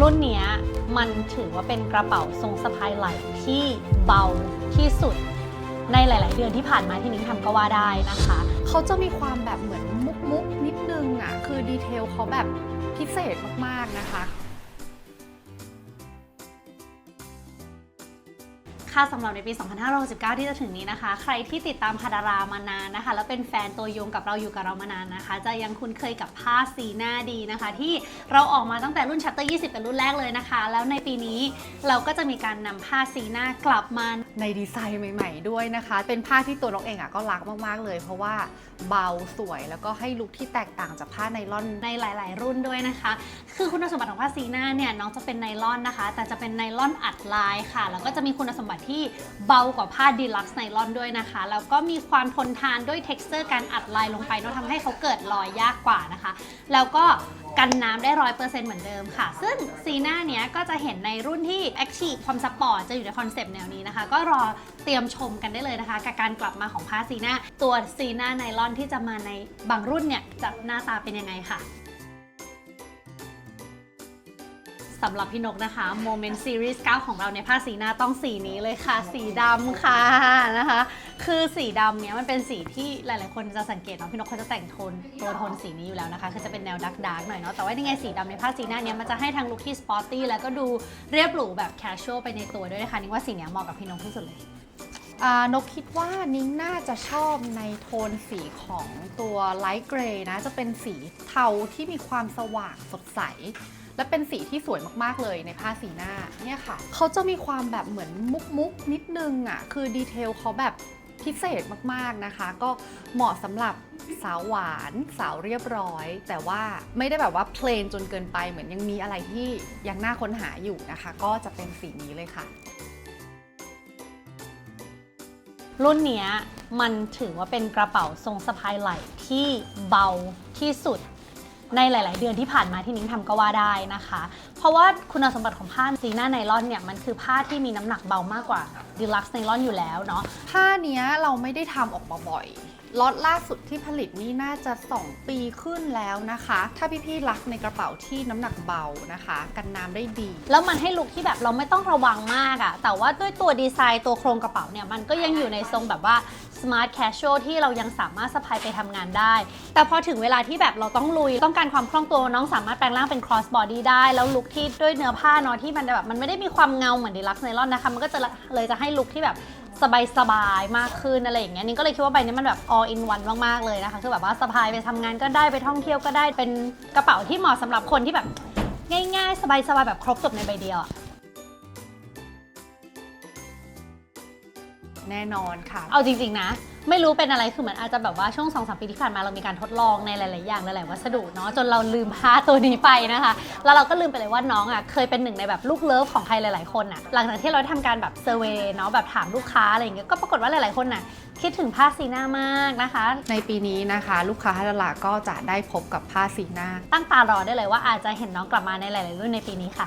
รุ่นนี้มันถือว่าเป็นกระเป๋าทรงสะพายไหล่ที่เบาที่สุด ในหลาย ๆ เดือนที่ผ่านมาที่นิ้งทำก็ว่าได้นะคะ เขาจะมีความแบบเหมือนมุกมุกๆนิดนึงอะคือดีเทลเขาแบบพิเศษมาก ๆ นะคะ ค่ะสำหรับในปี 2569 ที่จะถึงนี้นะคะ ใครที่ติดตามพาดารามานานนะคะ แล้วเป็นแฟนตัวยงกับเราอยู่กับเรามานานนะคะ จะยังคุ้นเคยกับผ้าสีหน้าดีนะคะ ที่เราออกมาตั้งแต่รุ่นชัตเตอร์ 20 เป็นรุ่นแรกเลยนะคะ แล้วในปีนี้เราก็จะมีการนำผ้าสีหน้ากลับมาในดีไซน์ใหม่ ๆ ด้วยนะคะ เป็นผ้าที่ตัวนกเองอะก็รักมากๆเลย เพราะว่าเบาสวยแล้วก็ให้ลุคที่แตกต่างจากผ้าไนล่อนในหลาย ๆ รุ่นด้วยนะคะ คือคุณสมบัติของผ้าซีน่าเนี่ยน้องจะเป็นไนลอนนะคะ แต่จะเป็นไนลอนอัดลายค่ะ แล้วก็จะมีคุณสมบัติที่เบากว่าผ้าดีลักซ์ไนลอนด้วยนะคะ แล้วก็มีความทนทานด้วย t e x t อร์การอัดลายลงไปเนาะทำให้เขาเกิดรอยยากกว่านะคะ แล้วก็กันน้ำได้ร้อยเปอร์เซ็นต์เหมือนเดิมค่ะ ซึ่งซีน่าเนี้ยก็จะเห็นในรุ่นที่ Active ความสปอร์ตจะอยู่ในคอนเซปต์แนวนี้นะคะ ก็รอเตรียมชมกันได้เลยนะคะ กับการกลับมาของผ้าซีน่าตัวซีน่าไนลอนที่จะมาในบางรุ่นเนี่ยจะหน้าตาเป็นยังไงค่ะสำหรับพี่นกนะคะ Moment Series 9 ของเราในผ้าสีหน้าต้องสีนี้เลยค่ะ สีดำค่ะนะคะ คือสีดำเนี้ยมันเป็นสีที่หลาย ๆ คนจะสังเกตเนาะพี่นกเขาจะแต่งโทนตัวโทนสีนี้อยู่แล้วนะคะ คือจะเป็นแนวดักดาร์กหน่อยเนาะแต่ว่ายังไงสีดำในผ้าสีหน้าเนี้ยมันจะให้ทั้งลุคที่สปอร์ตี้แล้วก็ดูเรียบหรูแบบแคชชวลไปในตัวด้วยนะคะนี่ว่าสีเนี้ยเหมาะกับพี่นกที่สุดเลย อ่านกคิดว่านิ้งน่าจะชอบในโทนสีของตัวไลท์เกรย์นะ จะเป็นสีเทาที่มีความสว่างสดใส และเป็นสีที่สวยมากๆเลยในผ้าสีหน้าเนี่ยค่ะ เขาจะมีความแบบเหมือนมุกมุกๆนิดนึงอะคือดีเทลเขาแบบ พิเศษมากๆนะคะ ก็เหมาะสำหรับสาวหวานสาวเรียบร้อย แต่ว่าไม่ได้แบบว่าเพลนจนเกินไปเหมือนยังมีอะไรที่ยังน่าค้นหาอยู่นะคะ ก็จะเป็นสีนี้เลยค่ะ รุ่นเนี้ยมันถือว่าเป็นกระเป๋าทรงสะพายไหล่ที่เบาที่สุด ในหลาย ๆ เดือนที่ผ่านมาที่นิ้งทำก็ว่าได้นะคะ เพราะว่าคุณสมบัติของผ้าซีน่าไนลอนเนี่ยมันคือผ้าที่มีน้ำหนักเบามากกว่าดีลักซ์ไนลอนอยู่แล้วเนาะผ้าเนี้ยเราไม่ได้ทำออกมาบ่อยล็อตล่าสุดที่ผลิตนี่น่าจะ 2 ปีขึ้นแล้วนะคะ ถ้าพี่ๆรักในกระเป๋าที่น้ำหนักเบานะคะ กันน้ำได้ดี แล้วมันให้ลุคที่แบบเราไม่ต้องระวังมากอะแต่ว่าด้วยตัวดีไซน์ตัวโครงกระเป๋าเนี่ยมันก็ยังอยู่ในทรงแบบว่า smart casual ที่เรายังสามารถสะพายไปทำงานได้ แต่พอถึงเวลาที่แบบเราต้องลุย ต้องการความคล่องตัวน้องสามารถแปลงร่างเป็น cross body ได้ แล้วลุคที่ด้วยเนื้อผ้าเนาะที่มันแบบมันไม่ได้มีความเงาเหมือนดีลักซ์ไนลอนนะคะ มันก็จะเลยจะให้ลุคที่แบบสบายๆมากขึ้นอะไรอย่างเงี้ยนิ้งก็เลยคิดว่าใบนี้มันแบบ all in one มากๆเลยนะคะ คือแบบว่าสะพายไปทำงานก็ได้ไปท่องเที่ยวก็ได้เป็นกระเป๋าที่เหมาะสำหรับคนที่แบบง่ายๆ สบายๆแบบครบจบในใบเดียวอะ แน่นอนค่ะ เอาจริง ๆ นะ ไม่รู้เป็นอะไรคือเหมือนอาจจะแบบว่าช่วง2อสปีที่ผ่านมาเรามีการทดลองในหลาย ๆ อย่างหลาย ๆ วัสดุเนาะจนเราลืมผ้าตัวนี้ไปนะคะ แล้วเราก็ลืมไปเลยว่าน้องอะเคยเป็นหนึ่งในแบบลูกเลิฟของใครหลาย ๆ คนอะหลังจากที่เราทำการแบบเซอร์เวยเนาะแบบถามลูกค้าอะไรอย่างเงี้ยก็ปรากฏว่าหลาย ๆ คนน่ะคิดถึงผ้าซีน่ามากนะคะ ในปีนี้นะคะ ลูกค้าฮัตลาก็จะได้พบกับผ้าสีหน้า ตั้งตารอได้เลยว่าอาจจะเห็นน้องกลับมาในหลาย ๆ รุ่นในปีนี้ค่ะ